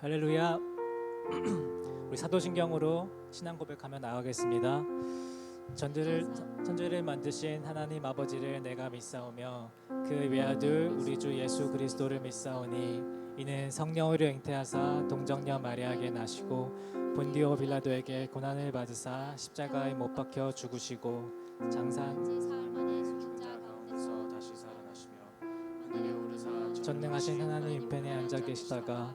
할렐루야. 우리 사도신경으로 신앙 고백하며 나가겠습니다. 전들을 천지를 만드신 하나님 아버지를 내가 믿사오며 그 외아들 우리 주 예수 그리스도를 믿사오니 이는 성령으로 잉태하사 동정녀 마리아에게 나시고 본디오 빌라도에게 고난을 받으사 십자가에 못 박혀 죽으시고 오르사 전능하신 하나님 편에 앉아 계시다가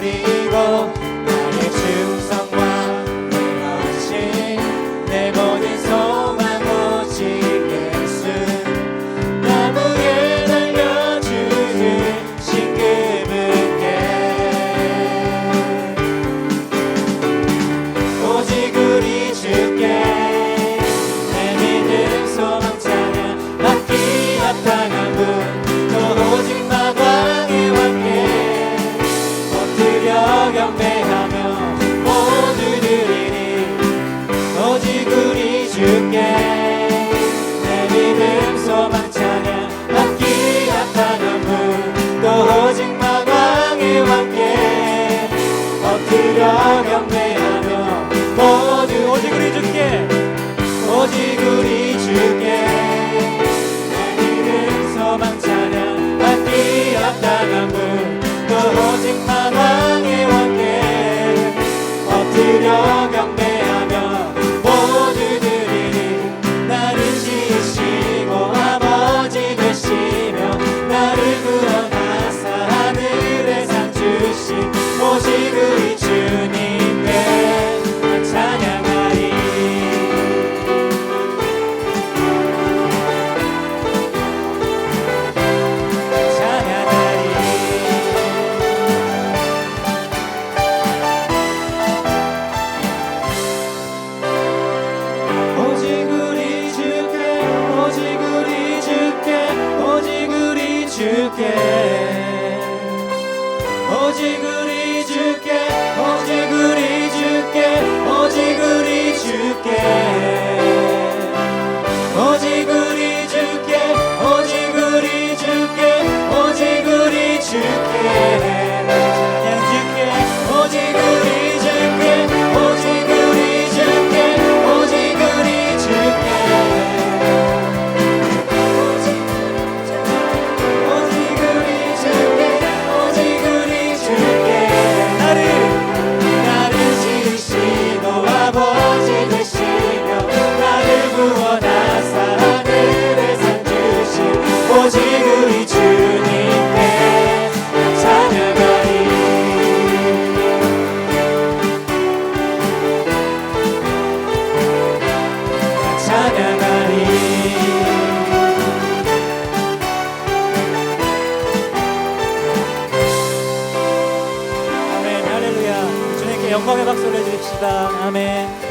glory. 영광의 박수를 내주십시다. 아멘.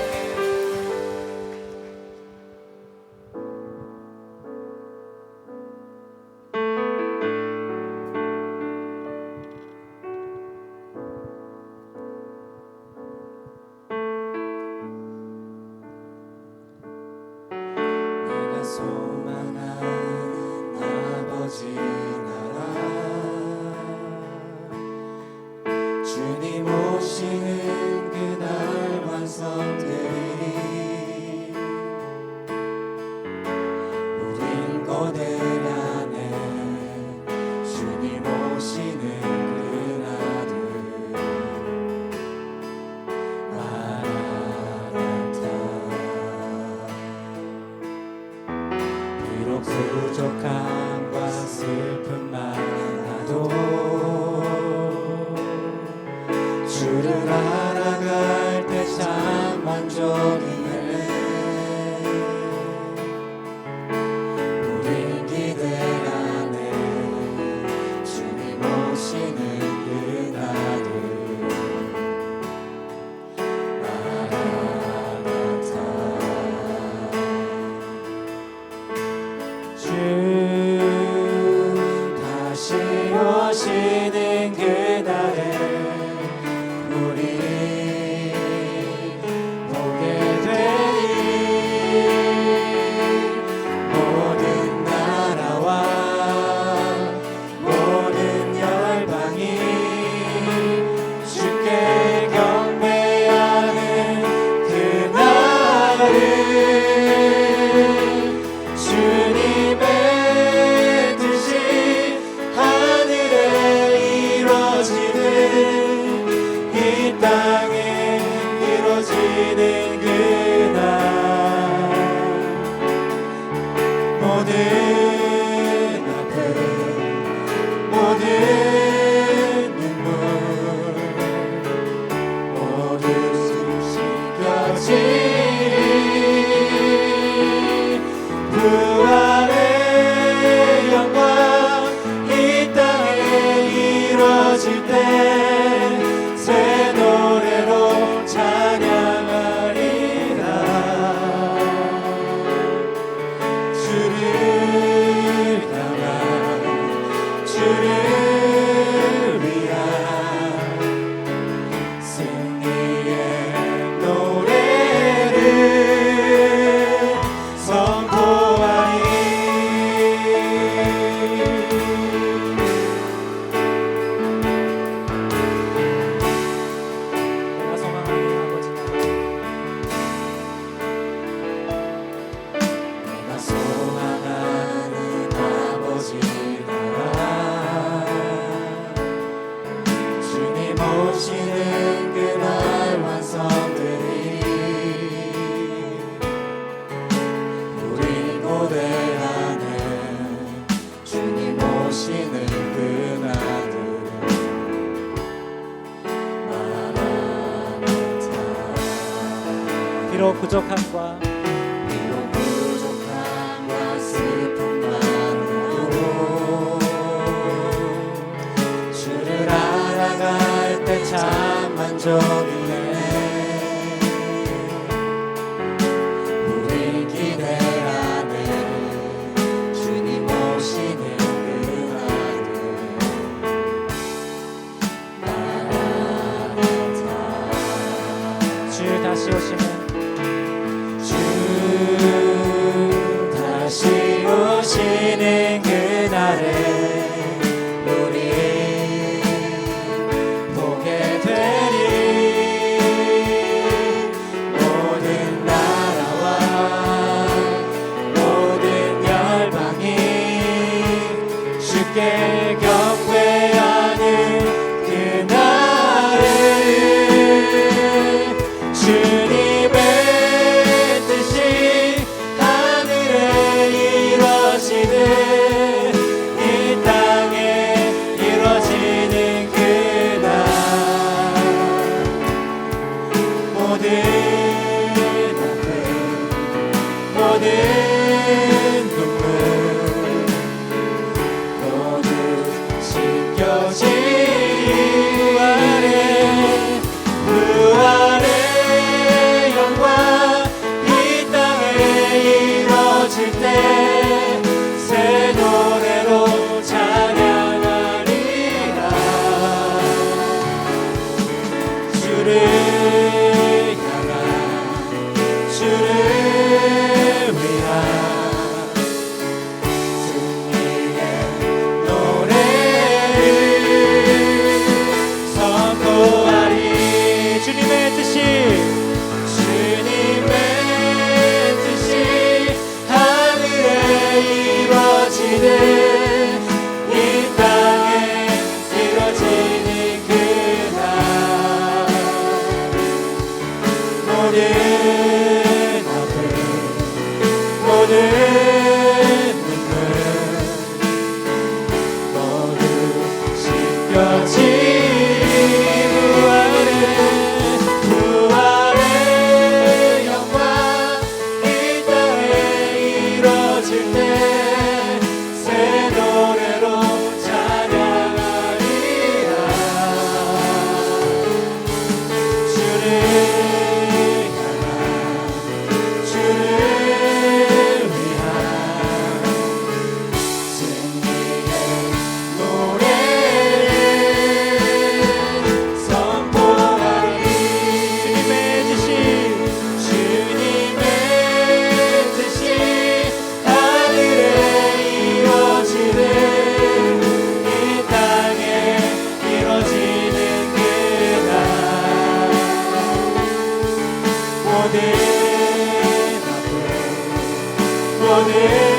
부족함과 비록 부족함과 슬픔만으로 주를 알아갈 때 참 만족이 води, води. 원해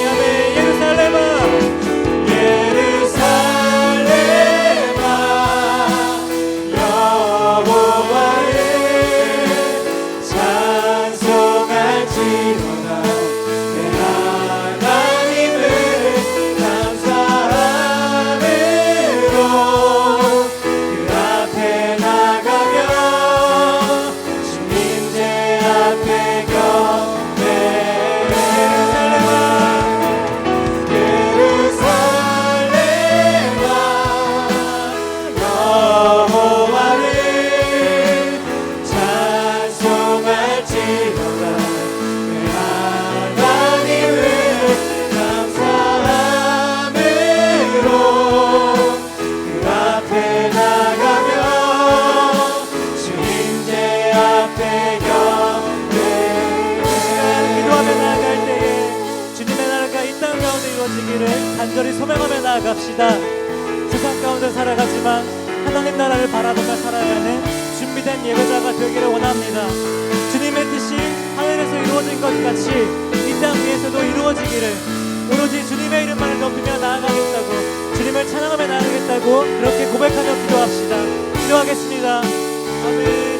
살아가지만 하나님 나라를 바라보며 살아가는 준비된 예배자가 되기를 원합니다. 주님의 뜻이 하늘에서 이루어진 것 같이 이 땅 위에서도 이루어지기를 오로지 주님의 이름만을 높이며 나아가겠다고 주님을 찬양하며 나아가겠다고 그렇게 고백하며 기도합시다. 기도하겠습니다. 아멘.